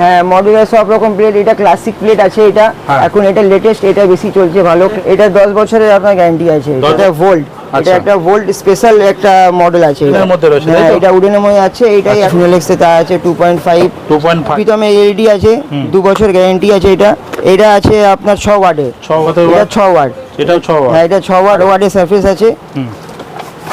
হ্যাঁ মডুলার সব রকম প্লেট এটা ক্লাসিক প্লেট আছে এটা। হ্যাঁ। এখন এটা লেটেস্ট এটা বেশি চলছে ভালো। এটা দশ বছরের আপনার গ্যারান্টি আছে। এটা ভোল্ট এটা আচ্ছা। একটা ভোল্ট স্পেশাল একটা মডেল আছে। উডেনের মধ্যে রয়েছে, হ্যাঁ এটা উডেনের মধ্যে আছে আচ্ছা। ফিনোলেক্সে তা আছে two point five two point five প্রীতমে LED আছে দু বছর গ্যারান্টি আছে এটা। এটা আছে আপনার ছ ওয়ার্ডে ছ কত এটা ছ ওয়ার্ড এটাও ছ watt। হ্যাঁ এটা ছ ওয়ার্ড ওয়ার্ডের সার্ফেস আছে।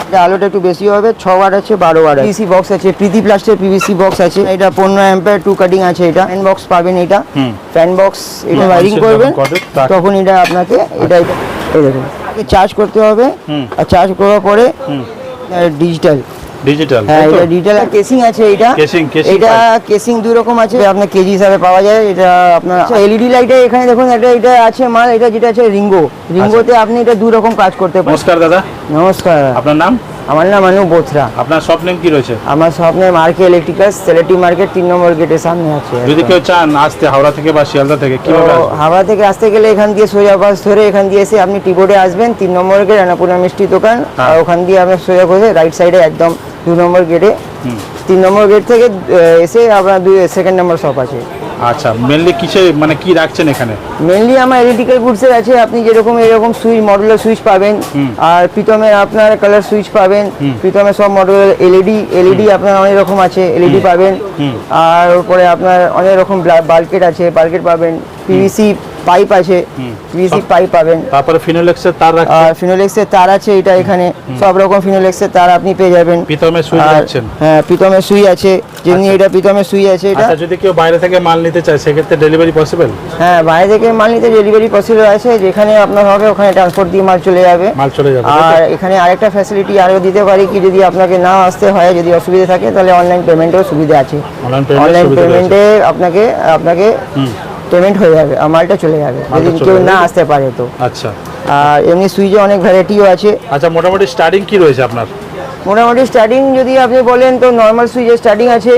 এটা আলোটা একটু বেশি হবে ছ ওয়াট আছে বারো ওয়াট পিভিসি বক্স আছে প্রীতি প্লাস্টের পিভিসি বক্স আছে। এটা পনেরো অ্যাম্পের টু কাটিং আছে এটা। ফ্যান বক্স পাবেন এটা। ফ্যান বক্স এটা ওয়ারিং করবেন যখন করবে, তার- তখন এটা আপনাকে এটা এটা এই দেখুন। চার্জ করতে হবে। আর চার্জ করার পরে ডিজিটাল ডিজিটাল হ্যাঁ এটা ডিজিটাল কেসিং আছে এটা Casing, casing এটা কেসিং দুই রকম আছে। আপনার কেজি হিসাবে পাওয়া যায়। এটা আপনার এলইডি লাইটে এখানে দেখুন এটা এটা আছে মাল এটা যেটা আছে রিঙ্গো রিঙ্গোতে আপনি এটা দুই রকম কাজ করতে পারেন। নমস্কার দাদা। নমস্কার। আপনার নাম? আমার নাম অনু বোথরা। আপনার শপ নেম কি রয়েছে? আমার স্বপ্নের মার্কে ইলেকট্রিক্যাল সেলেটি মার্কেট তিন নম্বর গেটের সামনে আছে। যদি কেউ চান আসতে হাওড়া থেকে বা শিয়ালদা থেকে কীভাবে হাওড়া থেকে আসতে গেলে এখান দিয়ে সোজা বাস ধরে এখান দিয়ে এসে আপনি টিবোর্ডে আসবেন। তিন নম্বর গেট রানাপুরা মিষ্টি দোকান। হ্যাঁ। আর ওখান দিয়ে আপনি সোজা করে রাইট সাইডে একদম দু নম্বর গেটে তিন নম্বর গেট থেকে এসে আপনার দুই সেকেন্ড নম্বর শপ আছে। আচ্ছা মেনলি কিসে মানে কি রাখছেন এখানে? মেনলি আমার ইলেকট্রিক্যাল গুডসের আছে আপনি যেরকম এরকম সুইচ মডুলার সুইচ পাবেন। আর প্রীতমের আপনার কালার সুইচ পাবেন। প্রীতমের সব মডেল এলইডি এলইডি আপনার অনেক রকম আছে এলইডি পাবেন। আর উপরে আপনার অনেক রকম বাল্কেট আছে বাল্কেট পাবেন। পিভিসি পাইপ আছে পিভিসি পাইপ পাবেন। তারপরে ফিনোলেক্সের তার আর ফিনোলেক্সের তার আছে এটা এখানে সব রকম ফিনোলেক্সের তার আপনি পেয়ে যাবেন। পিতমের সুই আর রাখছেন? হ্যাঁ প্রীতমের সুই আছে যেমনি এটা প্রীতমের সুই আছে এটা আচ্ছা যদি কেউ বাইরে থেকে মাল নিতে চায় সেক্ষেত্রে ডেলিভারি পসিবল হ্যাঁ বাইরে থেকে মাল নিতে ডেলিভারি পসিবল আছে যেখানে আপনার হবে ওখানে ট্রান্সপোর্ট দিয়ে মাল চলে যাবে। মাল চলে যাবে আর এখানে আরেকটা ফ্যাসিলিটি আরও দিতে পারি কি যদি আপনাকে না আসতে হয় যদি অসুবিধা থাকে তাহলে অনলাইন পেমেন্টেরও সুবিধা আছে। অনলাইন পেমেন্টে আপনাকে আপনাকে পেমেন্ট হয়ে যাবে আর মালটা চলে যাবে যদি কেউ না আসতে পারে তো। আচ্ছা। আর এমনি সুইচে অনেক ভ্যারাইটিও আছে। আচ্ছা মোটামুটি স্টার্টিং কি রয়েছে আপনার? মোটামুটি স্টার্টিং যদি আপনি বলেন তো নর্মাল সুইচের স্টার্টিং আছে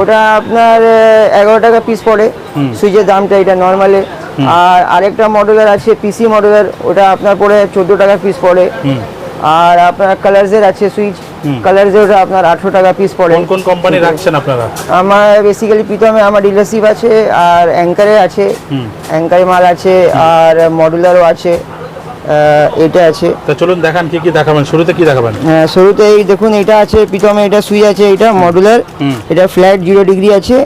ওটা আপনার এগারো টাকা পিস পড়ে। সুইচের দামটা এটা নর্মালে আর আরেকটা মডেলার আছে পিসি মডেলার ওটা আপনার পড়ে চোদ্দ টাকা পিস পড়ে। আর আপনার কালার্সের আছে সুইচ কালার্সের যেটা আপনার আঠেরো টাকা পিস পড়ে। কোন কোন কোম্পানি রাখছেন আপনারা? আমার বেসিক্যালি প্রীতমে আমার ডিলারশিপ আছে আর অ্যাঙ্কারে আছে। অ্যাঙ্কারে মাল আছে আর মডুলারও আছে। এটা আছে। তো চলুন দেখান কি কি দেখাবেন শুরুতে কি দেখাবেন? হ্যাঁ শুরুতে এই দেখুন এটা আছে এটা সুই আছে এটা মডুলার এটা ফ্ল্যাট জিরো ডিগ্রি আছে।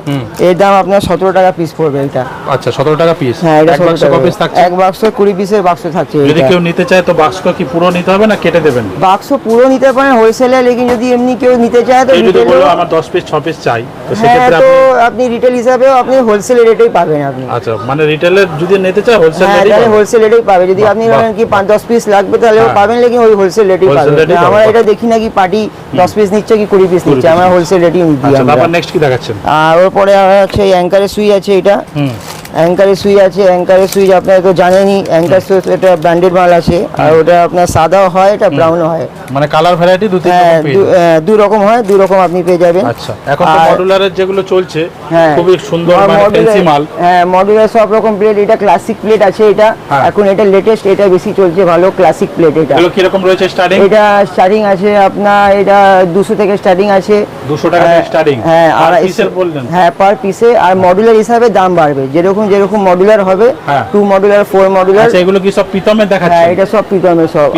এর দাম আপনার সতেরো টাকা পিস পড়বে এটা। আচ্ছা সতেরো টাকা পিস হ্যাঁ এটা 17 বাক্স টাকা। কপিস থাকছে? এক বাক্স কুড়ি পিসের বাক্স থাকছে যদি কেউ নিতে চায় তো বাক্স কি পুরো নিতে হবে না কেটে দেবেন? বাক্স পুরো নিতে পারেন হোলসেলে লেকিন যদি এমনি কেউ নিতে চায় তো যদি retail-এও- আমার দশ পিস ছ পিস চাই তো হ্যাঁ সেক্ষেত্রে আপনি আপনি রিটেল হিসাবেও আপনি হোলসেল রেটেই পাবেন আপনি। আচ্ছা মানে রিটেলের যদি নিতে চায় হোলসেল তাহলে হোলসেল রেটেই পাবে। যদি আপনি। কি পাঁচ দশ পিস লাগবে তাহলেও হ্যাঁ। পাবেন লেকিন ওই হোলসেল রেটই পাবেন। আমরা এটা দেখি না কি পার্টি দশ পিস নিচ্ছে কি কুড়ি পিস নিচ্ছে? আমরা হোলসেল রেটই দিই আচ্ছা আমরা তারপর নেক্সট কি দেখাচ্ছেন? আর ওরপরে আছে অ্যাঙ্কারের সুই আছে এটা। হুম অ্যাঙ্কারের সুই আছে অ্যাঙ্কারের সুইচ আপনারা তো জানেনই অ্যাঙ্কার সুইচ এটা ব্র্যান্ডেড মাল আছে আর ওটা আপনার সাদাও হয় এটা ব্রাউনও হয়। মানে কালার ভ্যারাইটি দু হ্যাঁ দু-। হ্যাঁ, রকম হয় দু রকম আপনি পেয়ে যাবেন। আচ্ছা এখন তো মডুলারের যেগুলো চলছে হ্যাঁ। খুবই সুন্দর মানে ফ্যান্সি মাল। হ্যাঁ মডুলার সব রকম প্লেট এটা ক্লাসিক প্লেট আছে এটা। হ্যাঁ। এখন এটা লেটেস্ট এটা বেশি চলছে ভালো ক্লাসিক প্লেট এটা। এগুলো কীরকম রয়েছে স্টার্টিং এটা স্টার্টিং আছে আপনার এটা দুশো থেকে স্টার্টিং আছে। দুশো টাকা স্টার্টিং হ্যাঁ আর আর পিসের বললেন। হ্যাঁ পার পিসে আর মডুলার হিসাবে দাম বাড়বে। যেরকম যেরকম মডুলার হবে হ্যাঁ। টু মডুলার ফোর মডুলার আচ্ছা এগুলো কি সব পিতমের হ্যাঁ দেখাচ্ছে এটা সব প্রীতমের সব।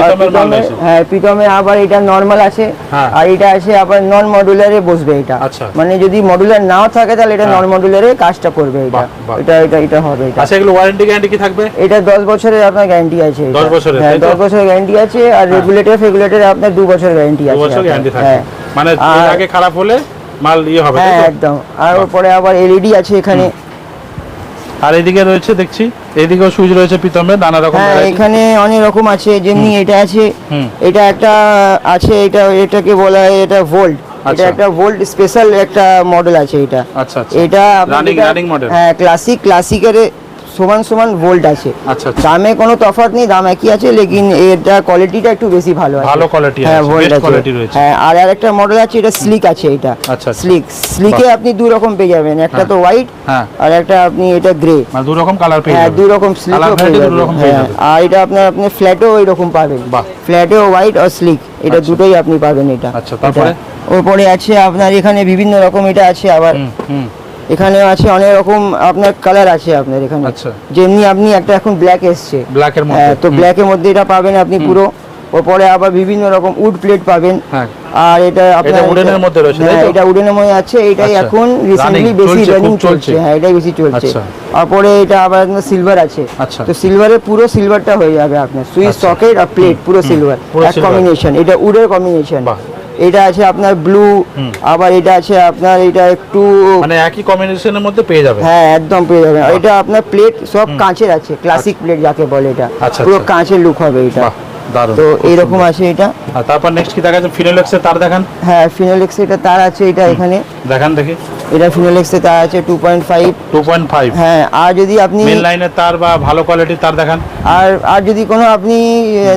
হ্যাঁ প্রীতমে আবার এটা নর্মাল আছে হ্যাঁ। আর এটা আছে আবার নন মডুলারে বসবে এটা আচ্ছা। মানে যদি মডুলার নাও থাকে তাহলে এটা হ্যাঁ। নন মডুলারে কাজটা করবে এটা। এটা এটা এটা হবে এটা আচ্ছা এগুলো ওয়ারেন্টি গ্যারান্টি কি থাকবে এটা দশ বছরের আপনার গ্যারান্টি আছে 10 বছরের, হ্যাঁ তাই তো? দশ বছরের গ্যারান্টি আছে আর রেগুলেটর ফেগুলেটর আপনার দু বছর গ্যারান্টি আছে বছর আপনার। গ্যারান্টি হ্যাঁ মানে এর আগে খারাপ হলে মাল ইয়ে হবে হ্যাঁ একদম আর পরে আবার এলইডি আছে এখানে আর এদিকে রয়েছে দেখছি এদিকেও সুইচ রয়েছে পিতমের নানা রকম হ্যাঁ এখানে অনেক রকম আছে যেমনি এটা আছে। এটা একটা আছে এটা এটাকে বলা হয় এটা ভোল্ট এটা আচ্ছা। একটা ভোল্ট স্পেশাল একটা মডেল আছে এটা। আচ্ছা আচ্ছা। এটা রানিং রানিং মডেল হ্যাঁ ক্লাসিক ক্লাসিকের সমান সমান ভোল্ট আছে। আচ্ছা আচ্ছা। দামে কোনো তফাৎ নেই দাম একই আছে লেকিন এটা কোয়ালিটিটা একটু বেশি ভালো আছে। ভালো quality হ্যাঁ ভোল্ট আছে। হ্যাঁ আর আরেকটা মডেল আছে এটা স্লিক আছে এটা। আচ্ছা, আচ্ছা। স্লিক স্লিকে আপনি দু রকম পেয়ে যাবেন একটা তো হোয়াইট হ্যাঁ। আর একটা আপনি এটা গ্রে মানে দু রকম কালার পেয়ে হ্যাঁ যাবেন। দু রকম রকম হ্যাঁ আর এটা আপনার আপনি ফ্ল্যাটেও এরকম পাবেন। বাহ। ফ্ল্যাটেও হোয়াইট আর স্লিক এটা আচ্ছা। দুটোই আপনি পাবেন এটা। আচ্ছা, তারপরে? ওপরে আছে আপনার এখানে বিভিন্ন রকম এটা আছে আবার। হুম। এখানে আছে অনেক রকম আপনার কালার আছে আপনার এখানে। আচ্ছা। যেমনি আপনি একটা এখন ব্ল্যাক এসছে। ব্ল্যাকের মধ্যে। হ্যাঁ তো ব্ল্যাকের মধ্যে এটা পাবেন আপনি পুরো। ওপরে আবার বিভিন্ন রকম উড প্লেট পাবেন। হ্যাঁ। আর এটা আপনার উডেনের মধ্যে রয়েছে, তাই হ্যাঁ? এটা উডেনের মধ্যে আছে। এটাই আচ্ছা। এখন রিসেন্টলি বেশি রানিং চলছে। হ্যাঁ এটাই বেশি চলছে। আচ্ছা। তারপরে এটা আবার আপনার সিলভার আছে। আচ্ছা। তো সিলভারে পুরো সিলভারটা হয়ে যাবে আপনার। সুইচ আচ্ছা। সকেট আর প্লেট পুরো সিলভার এক কম্বিনেশন এটা উডের কম্বিনেশন। এটা আছে আপনার ব্লু আবার এটা আছে আপনার এটা একটু মানে একই কম্বিনেশনের মধ্যে পেয়ে যাবে? হ্যাঁ একদম পেয়ে যাবে। এটা আপনার প্লেট সব কাঁচের আছে ক্লাসিক প্লেট যাকে বলে এটা। আচ্ছা, পুরো আচ্ছা। কাঁচের লুক হবে এটা। তো এরকম এইরকম আছে এটা। আর তারপর নেক্সট কি দেখা যাচ্ছে ফিনোলেক্সের তার দেখান। হ্যাঁ ফিনোলেক্স এটা তার আছে এটা এখানে। দেখান দেখি। এটা ফিনোলেক্স এর তার আছে two point five two point five হ্যাঁ আর যদি আপনি মেন লাইনের তার বা ভালো কোয়ালিটির তার দেখান। আর আর যদি কোনো আপনি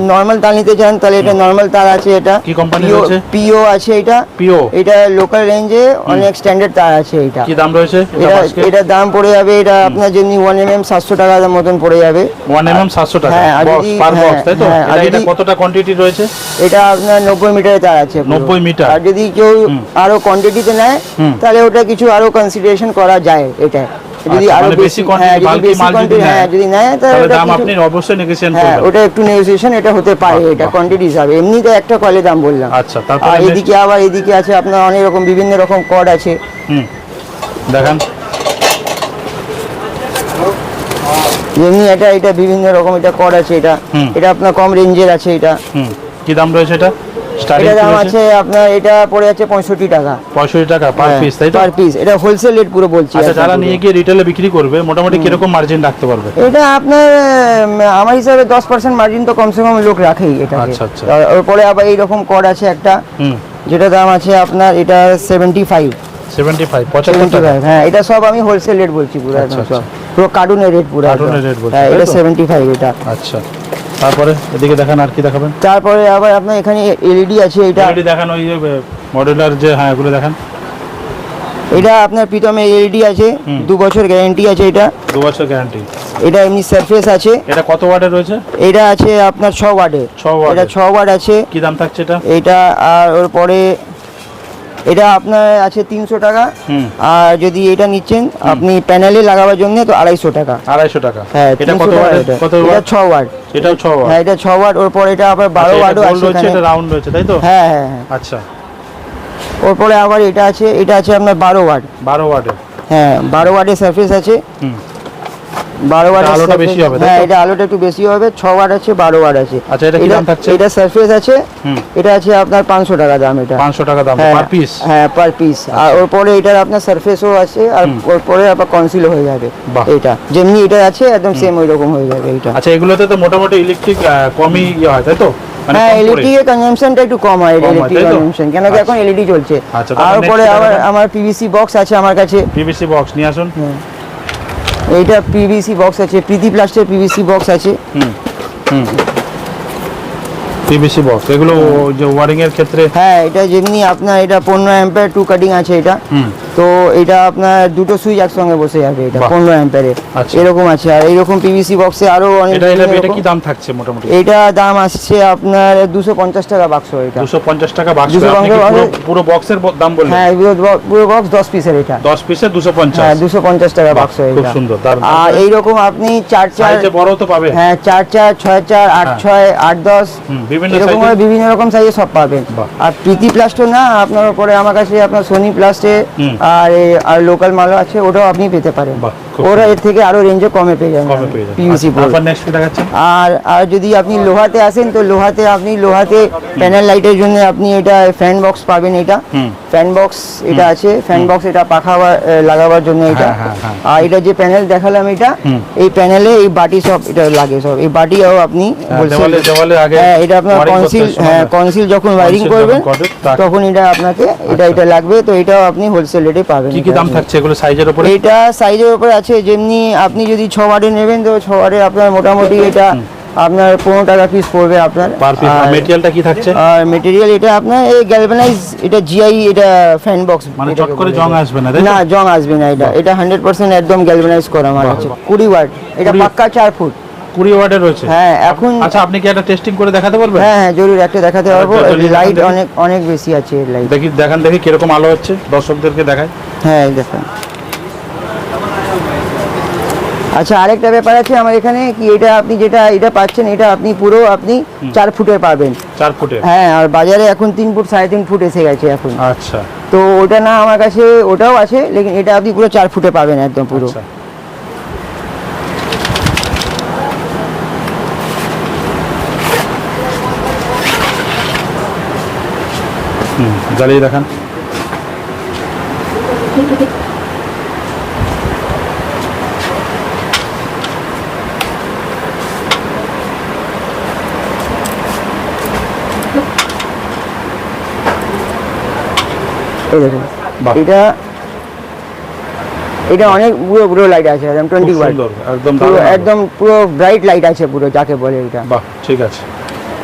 নর্মাল তার নিতে চান তাহলে এটা নর্মাল তার আছে এটা। কি company রয়েছে? পিও আছে এটা। পিও এটা লোকাল রেঞ্জে অনেক স্ট্যান্ডার্ড তার আছে এটা। কি দাম রয়েছে? এটা এটার দাম পড়ে যাবে এটা আপনার যেমনি ওয়ান এম এম সাতশো টাকার মতন পড়ে যাবে। ওয়ান এম এম সাতশো টাকা। হ্যাঁ, আর বক্স যদি- হ্যাঁ, বক্স তাই তো? হ্যাঁ, এটা- এটা কতটা কোয়ান্টিটি রয়েছে? এটা আপনার নব্বই মিটারের তার আছে। 90 মিটার? আর যদি কেউ আরও কোয়ান্টিটিতে নেয় তাহলে ওটা কিছু আরও কনসিডারেশন করা যায় এটা। যদি আচ্ছা, আরও মানে বেশি বেশি quantity, হ্যাঁ যদি হ্যাঁ নেয়, তাহলে দাম আপনি অবশ্যই নেগোসিয়েশন হ্যাঁ করবেন। ওটা একটু নেগোসিয়েশন এটা হতে পারে এটা কোয়ান্টিটি হিসাবে। এমনিতে একটা কলে দাম বললাম। আচ্ছা তারপরে এদিকে আবার এদিকে আছে আপনার অনেক রকম বিভিন্ন রকম কড আছে। হুম দেখান। যেমনি এটা এটা বিভিন্ন রকম এটা কড আছে এটা এটা আপনার কম রেঞ্জের আছে এটা। হুম কি দাম রয়েছে এটা? এটা দাম আছে আপনার এটা পড়ে যাচ্ছে পঁয়ষট্টি টাকা। পঁয়ষট্টি টাকা পার পিস তাই পার পিস এটা হোলসেল রেট পুরো বলছি আচ্ছা যারা নিয়ে গিয়ে রিটেলে বিক্রি করবে মোটামুটি কীরকম মার্জিন রাখতে পারবে? এটা আপনার আমার হিসাবে দশ পার্সেন্ট মার্জিন তো কমসে কম লোক রাখেই এটা আচ্ছা, আচ্ছা। ওরপরে আবার এইরকম কড আছে একটা যেটা দাম আছে আপনার এটা সেভেন্টি ফাইভ সেভেন্টি ফাইভ পঁচাত্তর হ্যাঁ এটা সব আমি হোলসেল রেট বলছি পুরো আচ্ছা, একদম সব। আচ্ছা। পুরো কার্টুনের রেট পুরো কার্টুনের একদম। বলছি, হ্যাঁ এটা? সেভেন্টি ফাইভ এটা। আচ্ছা। তারপরে এদিকে দেখান আর কি দেখাবেন? তারপরে আবার আপনার এখানে এলইডি আছে এটা এলইডি দেখান ওই যে মডেলার যে হ্যাঁ এগুলো দেখান। এটা আপনার প্রীতমে এলইডি আছে দু বছর গ্যারান্টি আছে এটা। দু বছর গ্যারান্টি। এটা এমনি সারফেস আছে। এটা কত ওয়াটে রয়েছে? এটা আছে আপনার 6 ওয়াটে 6 ওয়াটে এটা এর। ছ ওয়ার্ড আছে। কি দাম থাকছে এটা? এটা আর ওর পরে এটা আপনার আছে তিনশো টাকা। হুম। আর যদি এটা নিচ্ছেন আপনি প্যানেলে লাগাবার জন্য তো আড়াইশো টাকা। আড়াইশো টাকা। হ্যাঁ এটা কত। কত এটা ছ ওয়াট। এটাও ছ ওয়াট। হ্যাঁ এটা ছ ওয়াট ওর পরে এটা আবার বারো আচ্ছা, ওয়াটও আছে এটা রাউন্ড রয়েছে তাই তো? হ্যাঁ হ্যাঁ হ্যাঁ। আচ্ছা। ওর পরে আবার এটা আছে এটা আছে আপনার বারো ওয়াট। বারো ওয়াটের। হ্যাঁ বারো ওয়াটের সার্ফেস আছে। হুম। বারো ওয়াটের আলোটা বেশি হবে, হ্যাঁ এটা আলোটা একটু বেশি হবে ছ ওয়াট আছে বারো ওয়াট আছে। আচ্ছা, এটা কি দাম থাকছে? এটা সার্ফেস আছে এটা আছে আপনার পাঁচশো টাকা দাম এটা। পাঁচশো টাকা দাম হ্যাঁ পার পিস হ্যাঁ পার পিস আর ওর পরে এটার আপনার সারফেসও আছে আর ওর পরে আপনার কনসিল হয়ে যাবে এটা যেমনি এটা আছে একদম সেম ওই রকম হয়ে যাবে এটা আচ্ছা এগুলোতে তো মোটামুটি ইলেকট্রিক কমই ইয়ে হয় তাই তো? মানে হ্যাঁ কনজাম্পশনটা একটু কম হয়? কনজাম্পশন কেন কি এখন এলইডি চলছে। আচ্ছা, আর পরে next আমার আমার পিভিসি বক্স আছে আমার কাছে। পিভিসি বক্স নিয়ে আসুন। এইটা পিভিসি বক্স আছে প্রীতি প্লাস্টের পিভিসি বক্স আছে। হুম হুম। পিভিসি বক্স এগুলো যে ওয়ারিং এর ক্ষেত্রে? হ্যাঁ এটা যেমনি আপনার এটা পনেরো অ্যাম্পের টু কাটিং আছে এটা। হুম। তো এটা আপনার দুটো সুইচ একসঙ্গে বসে যাবে এটা পনেরো অ্যাম্পের আচ্ছা। এরকম আছে। আর এইরকম পিভিসি বক্সে আরও অনেক এটা এটা এটা কি দাম থাকছে মোটামুটি? এইটা দাম আসছে আপনার দুশো পঞ্চাশ টাকা বাক্স এটা। দুশো পঞ্চাশ টাকা বাক্স 250 আপনি পুরো বক্সের দাম বললেন? হ্যাঁ পুরো বক্স দশ পিসের এটা। দশ পিসে দুশো পঞ্চাশ। হ্যাঁ দুশো পঞ্চাশ টাকা বাক্স খুব এটা। সুন্দর আর এইরকম আপনি চার চার বড় তো পাবে। হ্যাঁ চার চার ছয় চার আট হ্যাঁ। ছয় আট দশ। বিভিন্ন এরকম বিভিন্ন রকম সাইজে সব পাবেন। আর প্রীতি প্লাস্টও না আপনার উপরে আমার কাছে আপনার সোনি প্লাস্টে। আর আর লোকাল মালও আছে ওটাও আপনি পেতে পারেন। ওরা এর থেকে আরও রেঞ্জে কমে পেয়ে যাবেন। কমে পেয়ে যাবেন। পিভিসি আচ্ছা, তারপর নেক্সট দেখাচ্ছেন আর আর যদি আপনি লোহাতে আসেন তো লোহাতে আপনি লোহাতে প্যানেল লাইটের জন্য আপনি এটা ফ্যান বক্স পাবেন এটা। ফ্যান বক্স এটা আছে ফ্যান বক্স এটা পাখা লাগাবার জন্য এটা। হ্যাঁ, হ্যাঁ, হ্যাঁ। আর এটা যে প্যানেল দেখালাম এটা এই প্যানেলে এই বাটি সব এটা লাগে সব। এই বাটিও আপনি হ্যাঁ, এটা আপনার কনসিল হ্যাঁ কনসিল যখন ওয়ারিং করবেন তখন এটা আপনাকে এটা এটা লাগবে তো এটাও আপনি হোলসেল রেটে পাবেন কি কি দাম থাকছে এগুলো সাইজের উপরে? এটা সাইজের উপরে আছে যেমনি আপনি যদি ছ ওয়ার্ডে নেবেন তো ছ ওয়ার্ডে আপনার মোটামুটি এটা আপনার পনেরো টাকা পিস পড়বে আপনার। মেটেরিয়ালটা কি থাকছে? আর মেটেরিয়াল এটা আপনার এই গ্যালভানাইজ এটা জিআই এটা ফ্যান বক্স মানে চট করে জং আসবে না? না জং আসবে না এটা। এটা হান্ড্রেড পার্সেন্ট একদম গ্যালভানাইজ করা বাহ, আছে। কুড়ি ওয়াট এটা পাক্কা চার ফুট। কুড়ি ওয়াটের রয়েছে? হ্যাঁ এখন আচ্ছা আপনি কি একটা টেস্টিং করে দেখাতে পারবেন? হ্যাঁ হ্যাঁ জরুর একটা দেখাতে পারব। লাইট অনেক অনেক বেশি আছে লাইট দেখি দেখান দেখি কীরকম আলো হচ্ছে দর্শকদেরকে দেখায় হ্যাঁ দেখেন। আচ্ছা আরেকটা ব্যাপার আছে আমার এখানে কি এটা আপনি যেটা এটা পাচ্ছেন এটা আপনি পুরো আপনি চার ফুটের পাবেন। চার ফুটে? হ্যাঁ আর বাজারে এখন তিন ফুট সাড়ে তিন ফুট এসে গেছে এখন। আচ্ছা। তো ওটা না আমার কাছে ওটাও আছে লেকিন এটা আপনি পুরো চার ফুটে পাবেন একদম পুরো। আচ্ছা। হুম জ্বালিয়ে দেখান। এই দেখুন এটা এটা অনেক পুরো পুরো লাইট আছে একদম টোয়েন্টি ওয়াট একদম পুরো একদম পুরো ব্রাইট লাইট আছে পুরো যাকে বলে এটা। বাহ ঠিক আছে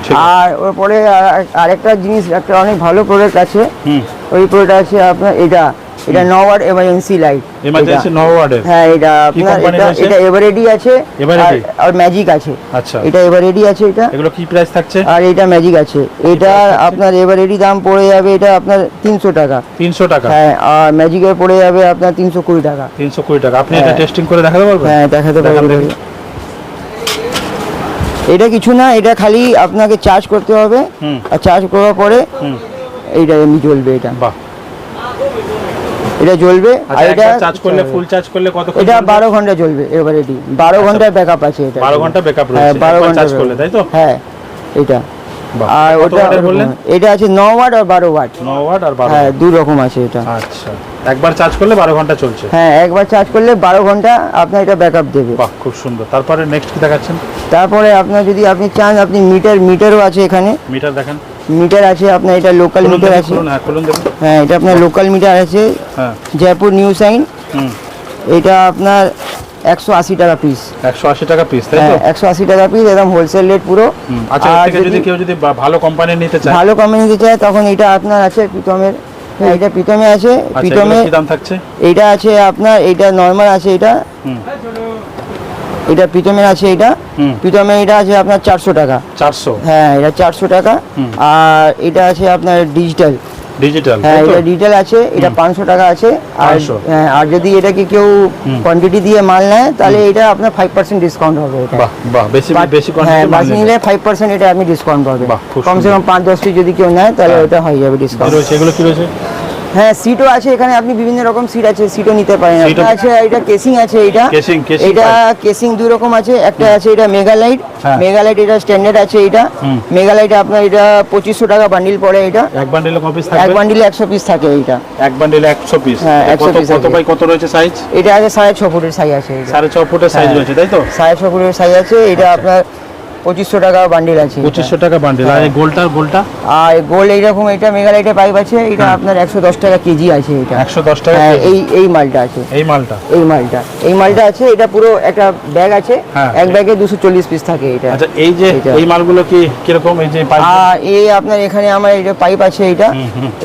ঠিক আছে। আর ওর পরে আর- আরেকটা জিনিস একটা অনেক ভালো প্রোডাক্ট আছে। হুম। ওই প্রোডাক্ট আছে আপনার এটা। এটা নওয়ার এমার্জেন্সি লাইট এমার্জেন্সি ন হ্যাঁ এটা আপনার এটা এটা এভারেডি আছে Eveready? আর- ম্যাজিক আছে। আচ্ছা। এটা এভারেডি আছে এটা। এগুলো কি প্রাইস থাকছে? আর এটা ম্যাজিক আছে। এটা আপনার এভারেডি দাম পড়ে যাবে এটা আপনার তিনশো টাকা। তিনশো টাকা? হ্যাঁ আর ম্যাজিকের পড়ে যাবে আপনার তিনশো কুড়ি টাকা। তিনশো কুড়ি টাকা। আপনি এটা হ্যাঁ। টেস্টিং করে দেখাতে পারবেন? হ্যাঁ দেখাতে দেখান পারব। দেখি। এটা কিছু না এটা খালি আপনাকে চার্জ করতে হবে। আর চার্জ করার পরে এইটা এমনি চলবে এটা। বাহ। এটা জ্বলবে আর আচ্ছা এটা চার্জ করলে ফুল চার্জ করলে কত এটা বারো ঘণ্টা জ্বলবে এবারে বারো ঘণ্টার ব্যাকআপ আছে এটা। বারো ঘণ্টা ব্যাকআপ রয়েছে। বারো একবার ঘণ্টা চার্জ করলে তাই তো? হ্যাঁ এটা। আর ওটা বললেন? এটা আছে ন ওয়াট আর বারো ওয়াট ন ওয়াট আর বারো হ্যাঁ দু রকম আছে এটা। আচ্ছা একবার চার্জ করলে বারো ঘণ্টা চলছে। হ্যাঁ একবার চার্জ করলে বারো ঘণ্টা আপনার এটা ব্যাকআপ দেবে। বাহ খুব সুন্দর। তারপরে নেক্সট কি দেখাচ্ছেন? তারপরে আপনার যদি আপনি চান আপনি মিটার মিটারও আছে এখানে। মিটার দেখেন। মিটার আছে আপনার এটা লোকাল মিটার আছে। হ্যাঁ হ্যাঁ এটা আপনার লোকাল মিটার আছে জয়পুর নিউ সাইন এটা আপনার একশো আশি টাকা পিস একশো আশি টাকা পিস তাই তো? হ্যাঁ একশো আশি টাকা পিস একদম হোলসেল রেট পুরো। আচ্ছা যদি কেউ যদি ভালো কোম্পানির নিতে চায়। ভালো কোম্পানি নিতে চায় তখন এটা আপনার আছে প্রীতমের। হ্যাঁ এটা প্রীতমে আছে আচ্ছা প্রীতমে দাম থাকছে? এটা আছে আপনার এটা নর্মাল আছে এটা। এটা প্রীতমের আছে এটা। হুম। প্রীতমে এটা আছে আপনার চারশো টাকা। চারশো? হ্যাঁ এটা চারশো টাকা। আর এটা আছে আপনার ডিজিটাল। ডিজিটাল হ্যাঁ এটা ডিজিটাল আছে এটা পাঁচশো টাকা আছে। আর হ্যাঁ, আর যদি এটাকে কেউ কোয়ান্টিটি দিয়ে মাল নেয় তাহলে এটা আপনার ফাইভ পার্সেন্ট ডিসকাউন্ট হবে এটা। বাহ বাহ বেশি বেশি হ্যাঁ বাস নিলে ফাইভ পার্সেন্ট এটা আপনি ডিসকাউন্ট পাবে বাহ, খুব কমসে। কম পাঁচ দশ পিস যদি কেউ নেয় তাহলে হ্যাঁ। ওটা হয়ে যাবে ডিসকাউন্ট এগুলো কি রয়েছে? হ্যাঁ সিটও আছে এখানে আপনি বিভিন্ন রকম সিট আছে সিটও নিতে পারেন। একটা আছে এটা কেসিং আছে এটা। Casing, casing এটা কেসিং দুই রকম আছে একটা আছে এটা মেগালাইট হ্যাঁ। মেগালাইট এটা স্ট্যান্ডার্ড আছে এটা। মেগালাইট আপনার এটা পঁচিশশো টাকা বান্ডিল পড়ে এটা। এক বান্ডিলে কপিস এক থাকবে বান্ডিলে একশো পিস থাকে এটা এক বান্ডিলে একশো পিস হ্যাঁ, 100 পিস কত বাই কত রয়েছে সাইজ এটা আছে সাড়ে ছ ফুটের সাইজ আছে এটা। সাড়ে ছ ফুটের সাইজ হ্যাঁ। রয়েছে তাই তো? সাড়ে ছ ফুটের সাইজ আছে এটা আপনার পঁচিশশো টাকা বান্ডিল আছে। পঁচিশশো টাকা বান্ডিল আর গোলটা গোলটা আর গোল্ড এইরকম এটা মেগালাইটের পাইপ আছে এটা আপনার একশো দশ টাকা কেজি আছে এটা। একশো দশ টাকা হ্যাঁ এই এই মালটা আছে। এই মালটা? এই মালটা। এই মালটা আছে এটা পুরো একটা ব্যাগ আছে। হ্যাঁ। এক ব্যাগে দুশো চল্লিশ পিস থাকে এটা। আচ্ছা এই যে এই মালগুলো কি কীরকম? এই যে পাইপ এই আপনার এখানে আমার এটা পাইপ আছে এটা।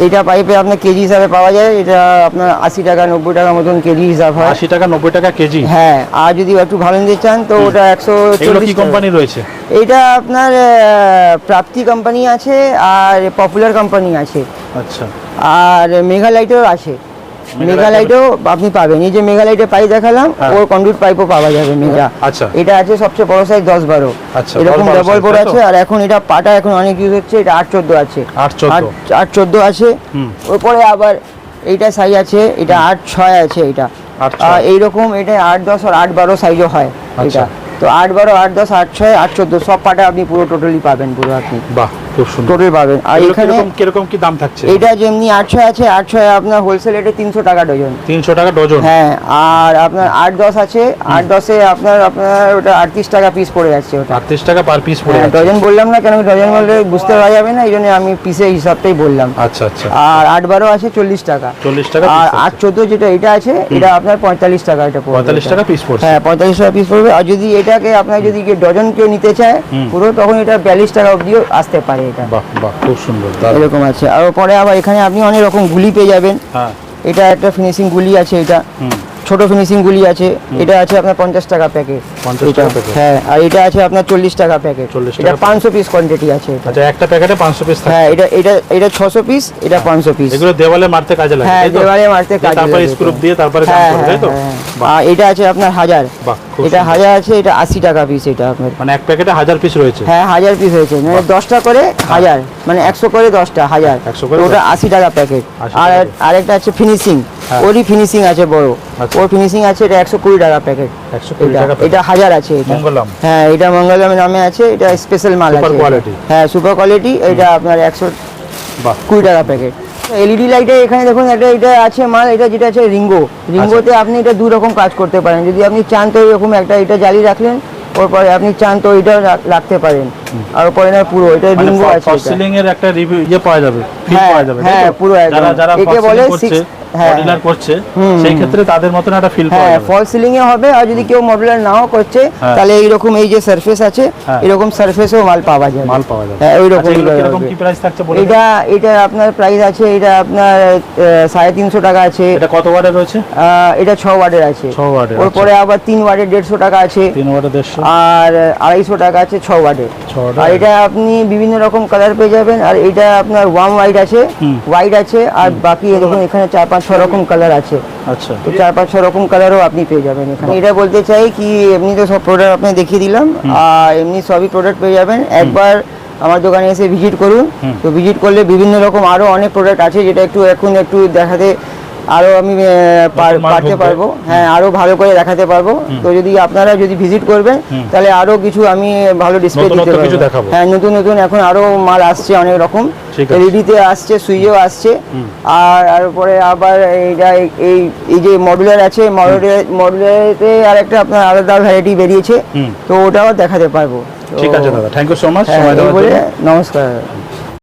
এটা পাইপে আপনার কেজি হিসাবে পাওয়া যায়। এটা আপনার আশি টাকা নব্বই টাকা মতন কেজি হিসাব হয়। আশি টাকা নব্বই টাকা কেজি? হ্যাঁ আর যদি একটু ভালো নিতে চান তো ওটা একশো চল্লিশ কোম্পানি রয়েছে? এইটা আপনার প্রাপ্তি কোম্পানি আছে আর পপুলার কোম্পানি আছে। আচ্ছা। আর মেঘালাইটেও আছে। মেঘালাইটও আপনি পাবেন। এই যে মেঘালাইটের পাইপ দেখালাম হ্যাঁ। ওর কন্ডুইট পাইপও পাওয়া যাবে মেঘা। আচ্ছা। এটা আছে সবচেয়ে বড় সাইজ দশ বারো। আচ্ছা, এরকম 10 12 ডবল তো? আছে আর এখন এটা পাটা এখন অনেক ইউজ হচ্ছে এটা আট চোদ্দ আছে। আট চোদ্দ। আছে। ওপরে আবার এইটা সাইজ আছে এটা আট ছয় আছে এটা। এইরকম এটা আট দশ আর আট বারো সাইজও হয় আচ্ছা। এটা। তো আট বারো, আট দশ, আট ছয়, আট চোদ্দ, সব পাটা আপনি পুরো টোটালি পাবেন পুরো আপনি। বাহ। খুব সুন্দর। টোটাল পাবেন আর এগুলো এখানে কীরকম কীরকম কি দাম থাকছে? এইটা যেমনি আছে আপনার হোলসেল রেটে তিনশো টাকা ডজন তিনশো টাকা ডজন হ্যাঁ আর আপনার আট দশ আছে আট দশে আপনার আপনার ওটা আটত্রিশ টাকা পিস পড়ে যাচ্ছে ওটা। আটত্রিশ টাকা পার পিস পড়ে হ্যাঁ, ডজন বললাম না কেন ডজন বললে বুঝতে পারা যাবে না এই জন্য আমি পিসের হিসাবটাই বললাম। আচ্ছা আচ্ছা। আর আট বারো আছে চল্লিশ টাকা। চল্লিশ টাকা আর আট চোদ্দ যেটা এটা আছে এটা আপনার পঁয়তাল্লিশ টাকা এটা পঁয়তাল্লিশ টাকা পিস পড়ছে। হ্যাঁ পঁয়তাল্লিশ টাকা পিস পড়বে। আর যদি এটাকে আপনার যদি ডজন কেউ নিতে চায় পুরো তখন এটা বিয়াল্লিশ টাকা অবধিও আসতে পারে। এটা। বাহ বাহ খুব সুন্দর এরকম আছে। আর পরে আবার এখানে আপনি অনেক রকম গুলি পেয়ে যাবেন। হ্যাঁ। এটা একটা ফিনিশিং গুলি আছে এটা। ছোট ফিনিশিং গুলি আছে এটা আছে আপনার পঞ্চাশ টাকা প্যাকেট 50 টাকা packet। হ্যাঁ আর এটা আছে আপনার চল্লিশ টাকা প্যাকেট 40 এটা পাঁচশো পিস কোয়ান্টিটি আছে। আচ্ছা একটা প্যাকেটে পাঁচশো পিস হ্যাঁ এটা এটা এটা ছশো পিস এটা পাঁচশো পিস এগুলো দেওয়ালে মারতে কাজে লাগে হ্যাঁ দেওয়ালে মারতে কাজে তারপরে লাগে। স্ক্রু এটা। দিয়ে তারপরে কাজ হ্যাঁ হ্যাঁ, হ্যাঁ। আর এটা আছে আপনার হাজার। এটা। হাজার আছে এটা আশি টাকা পিস এটা আপনার। মানে এক প্যাকেটে হাজার পিস রয়েছে। হ্যাঁ হাজার পিস হয়েছে মানে দশটা করে হাজার। মানে একশো করে দশটা হাজার। 100 করে ওটা। আশি টাকা প্যাকেট আর আরেকটা আছে ফিনিশিং হ্যাঁ। ওরই ফিনিশিং আছে বড়। আচ্ছা। ওর ফিনিশিং আছে এটা একশো কুড়ি টাকা প্যাকেট একশো কুড়ি এটা টাকা এটা হাজার আছে এটা। মঙ্গলম। হ্যাঁ এটা মঙ্গলম নামে আছে এটা স্পেশাল মাল আছে। এটা। হ্যাঁ সুপার কোয়ালিটি এটা আপনার একশো কুড়ি টাকা প্যাকেট এলইডি লাইটে এখানে দেখুন একটা এটা আছে মাল এটা যেটা আছে রিঙ্গো। রিঙ্গোতে আচ্ছা। আপনি এটা দু রকম কাজ করতে পারেন। যদি আপনি চান তো এরকম একটা এটা জ্বালিয়ে রাখলেন ওরপরে আপনি চান তো রাখ- রাখতে পারেন। আর ওপরে না পুরো এটা মানে রিঙ্গো আছে এটা। সিলিং এর একটা রিভিউ ইয়ে পাওয়া যাবে ফিল হ্যাঁ, পাওয়া যাবে হ্যাঁ, পুরো একদম। যারা যারা একে বলে হ্যাঁ, মডুলার করছে সেই ক্ষেত্রে তাদের মতন একটা ফিল পাওয়া হ্যাঁ যাবে। ফল সিলিং এ হবে আর যদি কেউ মডুলার নাও করছে হ্যাঁ। তাহলে এইরকম এই যে সারফেস আছে হ্যাঁ। এরকম সারফেসেও মাল পাওয়া যাবে। মাল পাওয়া যাবে। হ্যাঁ ওই আচ্ছা, রকম কি প্রাইস থাকছে বলে এটা এটা আপনার প্রাইস আছে এটা আপনার আহ, সাড়ে তিনশো টাকা আছে। এটা কত ওয়াটের রয়েছে? এটা ছ ওয়ার্ডের আছে। ছ ওয়াটের ওর আচ্ছা। পরে আবার তিন ওয়ার্ডের দেড়শো টাকা আছে। তিন ওয়াটের দেড়শো। আর আড়াইশো টাকা আছে ছ ওয়াটের। আর এটা আপনি বিভিন্ন রকম কালার পেয়ে যাবেন। আর এটা আপনার ওয়াম হোয়াইট আছে। হোয়াইট আছে আর বাকি দেখুন এখানে চার পাঁচ ছ রকম কালার আছে। আচ্ছা। তো চার পাঁচ ছ রকম কালারও আপনি পেয়ে যাবেন এখানে। এটা বলতে চাই কি এমনি তো সব প্রোডাক্ট আপনি দেখিয়ে দিলাম। আর এমনি সবই প্রোডাক্ট পেয়ে যাবেন। একবার আমার দোকানে এসে ভিজিট করুন। তো ভিজিট করলে বিভিন্ন রকম আরও অনেক প্রোডাক্ট আছে যেটা একটু এখন একটু দেখাতে আরও আমি পারতে পারব। হ্যাঁ আরও ভালো করে দেখাতে পারব। তো যদি আপনারা যদি ভিজিট করবেন তাহলে আরও কিছু আমি ভালো ডিসপ্লে দিতে পারব। হ্যাঁ নতুন নতুন এখন আরও মাল আসছে অনেক রকম। এলইডিতে আসছে সুইচও আসছে। আর তারপরে আবার এইটা এই এই যে মডুলার আছে মডুলার মডুলারেতে আর একটা আপনার আলাদা ভ্যারাইটি বেরিয়েছে। তো ওটাও দেখাতে পারব। ঠিক আছে দাদা থ্যাংক ইউ সো মাচ সময় দেওয়ার জন্য। নমস্কার।